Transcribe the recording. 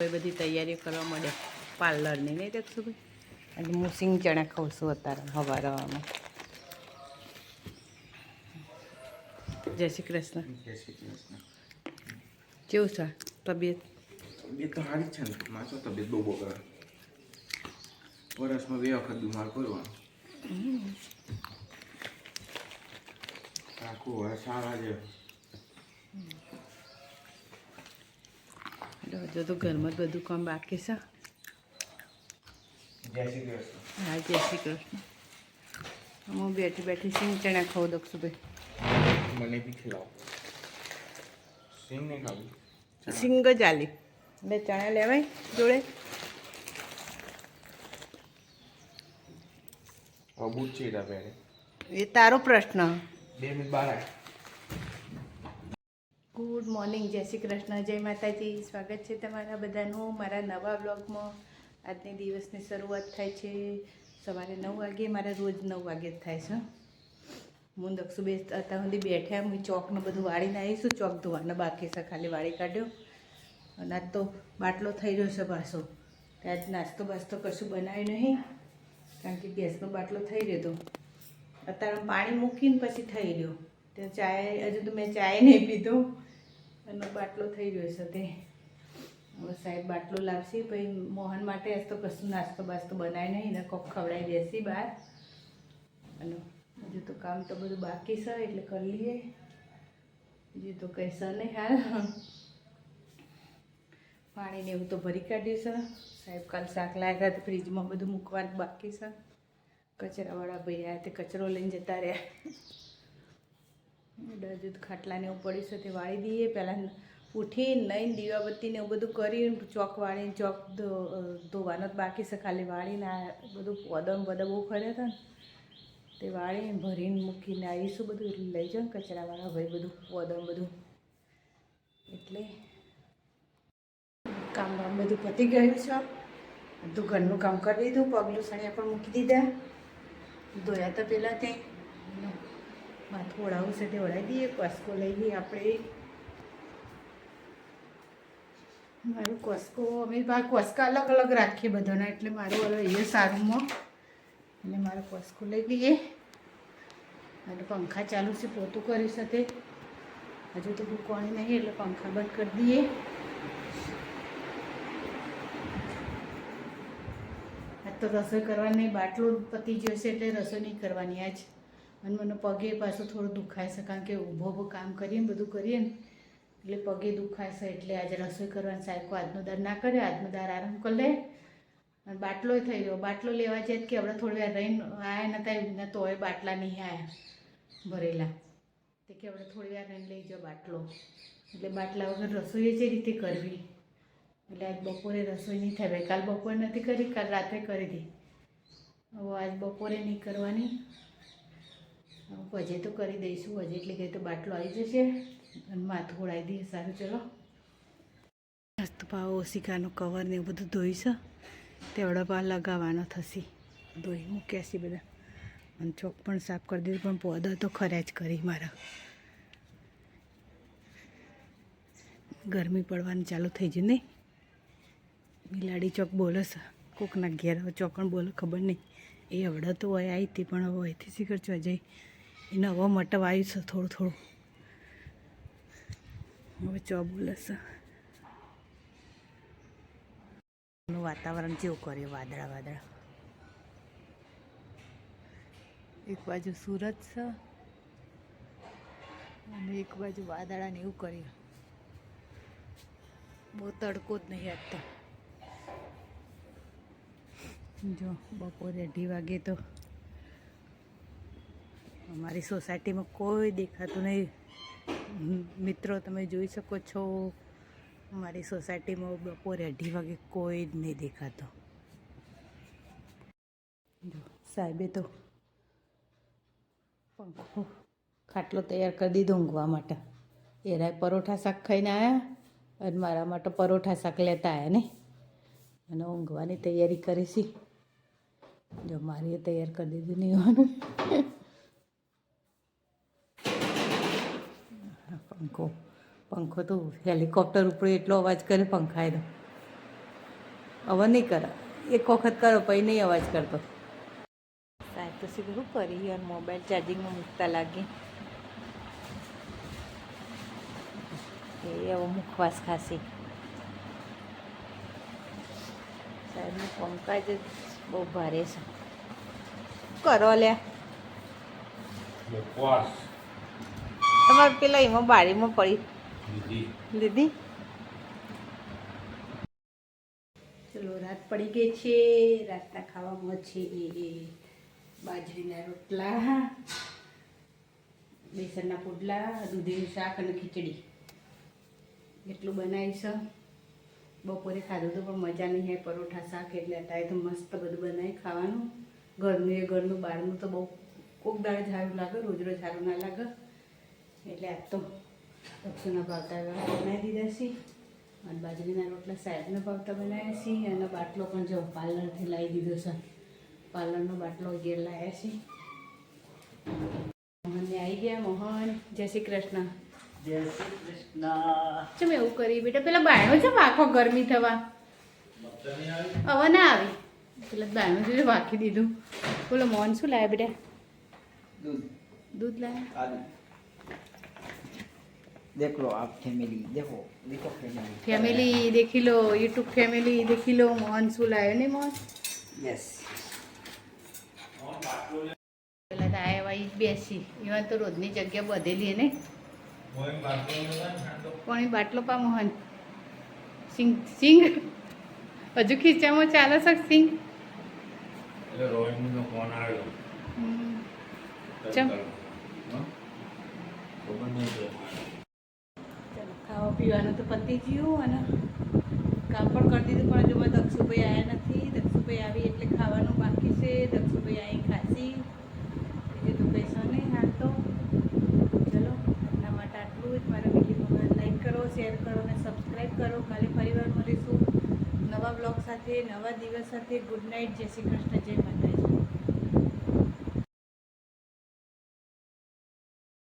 એ બધી તૈયારીઓ કરવા મળે પાર્લરની નહીં દેખશું ભાઈ? અને હું સિંગ ચણા ખાઉં છું અત્યારે હવારમાં જય શ્રી કૃષ્ણ. જય શ્રી કૃષ્ણ. કેવું છે તબિયત? તબિયત તો સારી છે ને. મારે તબિયત બહુ બગડે. વર્ષમાં બે વખત બીમાર પડવાનું. આખું વર્ષ સારા છે હજુ તો ઘરમાં જ બધું કામ બાકી છે. હા જય શ્રી કૃષ્ણ. હું બેઠી બેઠી સિંગ ચણા ખાઉં દઉં ભાઈ મને બી ખીલાવો. સિંગ નહીં ખાવું. સિંગ જ આલી. બે ચણા લેવાય જોડે. એ તારો પ્રશ્ન. બે મિનિટ બહાર આય. ગુડ મોર્નિંગ જય શ્રી કૃષ્ણ, જય માતાજી. સ્વાગત છે તમારા બધાનું મારા નવા બ્લોગમાં. આજની દિવસની શરૂઆત થાય છે સવારે નવ વાગે, મારે રોજ નવ વાગે જ થાય છે. હું દક્ષુ બે અત્યાર સુધી બેઠા હું ચોકનું બધું વાળીને આવીશું ચોક ધોવાનો બાકી છે, ખાલી વાળી કાઢ્યો. અને તો બાટલો થઈ રહ્યો છે પાછો. આજ નાસ્તો બાસ્તો કશું બનાવ્યું નહીં, કારણ કે ગેસનો બાટલો થઈ રહ્યો હતો. અત્યારે પાણી મૂકીને પછી થઈ રહ્યો. ત્યાં ચાય, હજુ તો મેં ચાય નહીં પીધો. એનો બાટલો થઈ ગયો છે તે. હવે સાહેબ બાટલો લાવશે. પછી મોહન માટે આજ તો કશું નાસ્તો બાસ્તો બનાવી નહીં ને કોક ખવડાવી દેસી બહાર. અને હજુ તો કામ તો બધું બાકી છે, એટલે કરી લઈએ. બીજું તો કંઈ છે નહીં હાલ. પાણીને એવું તો ભરી કાઢ્યું છે. સાહેબ કાલ શાક લાવ્યા હતા, ફ્રીજમાં બધું મૂકવાનું બાકી છે. કચરાવાળા ભાઈ આવ્યા તે કચરો લઈને જતા રહ્યા. તો ખાટલાને એવું પડ્યું છે તે વાળી દઈએ. પહેલાં ઉઠીને નહીં દીવાબત્તીને એવું બધું કરીને ચોક વાળીને ચોક ધોવાનો જ બાકી છે. ખાલી વાળીને આ બધું પોદમ બધા બહુ ફર્યા હતા ને. તે વાળીને ભરીને મૂકીને આવીશું બધું. એટલે લઈ જાઉં કચરાવાળા ભાઈ બધું, પોદમ બધું. એટલે કામ બામ બધું પતી ગયું છે. બધું ઘરનું કામ કરી દીધું. પગલું સણિયા પણ મૂકી દીધા. ધોયા તો પહેલાં તે માથું ઓળાવું છે તે ઓળાવી દઈએ, કોસ્કો લઈ લઈએ આપણે. મારું કોસ્કો, અમે કોસ્કા અલગ અલગ રાખીએ બધાના, એટલે મારું અલગ એ સારુંમાં અને મારો કોસ્કો લઈ લઈએ. અને પંખા ચાલુ છે, પોતું કરી શકે હજુ તો કોણી નહીં, એટલે પંખા બંધ કરી દઈએ. આજ તો રસોઈ કરવાની બાટલો પતી છે, એટલે રસોઈ નહીં કરવાની આજ. અને મને પગે પાછું થોડું દુખાય છે, કારણ કે ઊભો ઊભો કામ કરીએ ને બધું કરીએ ને, એટલે પગે દુખાય છે, એટલે આજે રસોઈ કરવાની સાહેબ આજનો દર ના કરે આજનો દર આરામ કરી લે. અને બાટલોય થઈ ગયો, બાટલો લેવા જાય કે આપણે થોડી વાર રહીને આવ્યા નતા, ને તોય બાટલા નહીં આવ્યા ભરેલા. તે કે આપણે થોડી વાર રહીને લઈ જાઓ બાટલો. એટલે બાટલા વગર રસોઈ જે રીતે કરવી. એટલે આજ બપોરે રસોઈ નહીં થાય કાલ બપોરે નથી કરી, કાલ રાત્રે કરી દી. હવે આજ બપોરે નહીં કરવાની. હવે હજે તો કરી દઈશું. વજે એટલે કંઈ તો બાટલો આવી જશે. અને માથું ઓળાવી દઈએ. સારું, ચલો. મસ્ત પાવ ઓશિકાનું કવર ને એવું બધું ધોઈશ. તેવડો પા લગાવવાનો થશે. ધોઈ મૂક્યા છે બધા. અને ચોક પણ સાફ કરી દીધું, પણ પોદા તો ખરા જ કરી મારા. ગરમી પડવાની ચાલુ થઈ જ નહીં બિલાડી ચોક બોલો છે. કોકના ઘેર ચોકણ બોલો ખબર નહીં એ હવડે હોય આવી હતી, પણ હવે અહીંથી શીખર જઈ એને હવા આવ્યું છે થોડું થોડું. હવે ચો બોલે છે. વાતાવરણ કેવું કર્યું વાદળા વાદળા. એક બાજુ સુરત છે અને એક બાજુ વાદળાને એવું કર્યું. બહુ તડકો જ નહીં આજ જો બપોરે અઢી વાગે તો અમારી સોસાયટીમાં કોઈ દેખાતું નહીં. મિત્રો, તમે જોઈ શકો છો, અમારી સોસાયટીમાં બપોરે અઢી વાગે કોઈ જ નહીં દેખાતો. સાહેબે તો પંખો ખાટલો તૈયાર કરી દીધો ઊંઘવા માટે. એરાય પરોઠા શાક ખાઈને આવ્યા અને મારા માટે પરોઠા શાક લેતા આવ્યા ને અને ઊંઘવાની તૈયારી કરી છે જો મારીએ તૈયાર કરી દીધું નહીં પંખો. પંખો તો હેલિકોપ્ટર ઉપર એટલો અવાજ કરે પંખાય તો. હવે નહીં કરે. એક વખત કરો પછી નહીં અવાજ કરતો. સાહેબ તો સીધું શું કરી? અને મોબાઈલ ચાર્જિંગમાં મૂકતા લાગી. એ હવે મુખવાસ ખાસી સાહેબનું પંકાજ જ બહુ ભારે છે. કરો લ્યા. તમારે પેલા એમાં બારીમાં પડી. દીદી ચલો રાત પડી ગઈ છે. રાતના ખાવામાં છે એ બાજરીના રોટલા બેસનના પુડલા દૂધીનું શાક અને ખીચડી. એટલું બનાવીશ. બપોરે ખાધું તો પણ મજા નહીં આવે પરોઠા શાક એટલે અત્યારે તો મસ્ત બધું બનાવી ખાવાનું. ઘરનું એ ઘરનું બહારનું તો બહુ કોક દાડે સારું લાગે રોજ રોજ સારું ના લાગે. એટલે આજ તો લક્ષુના ભાવતા બનાવી દીધા છે. અને બાજરીના રોટલા સાહેબના ભાવતા બનાવ્યા છીએ અને બાટલો પણ જો પાર્લરથી લાવી દીધો છે. પાર્લરનો બાટલો ઘેર લાવ્યા છે. મોહનને આવી ગયા. મોહન જય શ્રી કૃષ્ણ. જય શ્રી કૃષ્ણ. ચમ એવું કરી બેટા? પેલા બાયણો છે આખો ગરમી થવા. હવે ના આવી. પેલા દાણું જોઈએ વાંકી દીધું. બોલો મોન શું લાવ્યા બેટા? દૂધ. દૂધ લાવ્યા? देख लो आप फैमिली देखो देखो फैमिली ફેમિલી દેખી લો યુટ્યુબ ફેમિલી દેખી લો મોહન શું લાવ્યો ને મોહન यस પેલા તો આયા વાઈ બેસી એમાં તો રોજની જગ્યા બધેલી ને કોણી બાટલો પા મોહન સિંગ સિંગ હજુ ખીચામાં ચાલે છે સિંગ એટલે રોહિણીનો ફોન આવ્યો હમ. ચમ. હા? ખબર નહીં પડે. ચાલો ખાવા પીવાનું તો પતી ગયું અને કામ પણ કરી દીધું, પણ હજુ મારા દક્ષુભાઈ આવ્યા નથી. દક્ષુભાઈ આવી એટલે ખાવાનું બાકી છે. દક્ષુભાઈ આવી ખાસી. બીજું તો પૈસા નહીં હાલ તો ચલો એના માટે આટલું જ. મારા વિડીયોમાં લાઈક કરો, શેર કરો અને સબસ્ક્રાઈબ કરો. કાલે ફરીવાર મળીશું નવા બ્લોગ સાથે, નવા દિવસ સાથે. Good night. જય શ્રી કૃષ્ણ. જય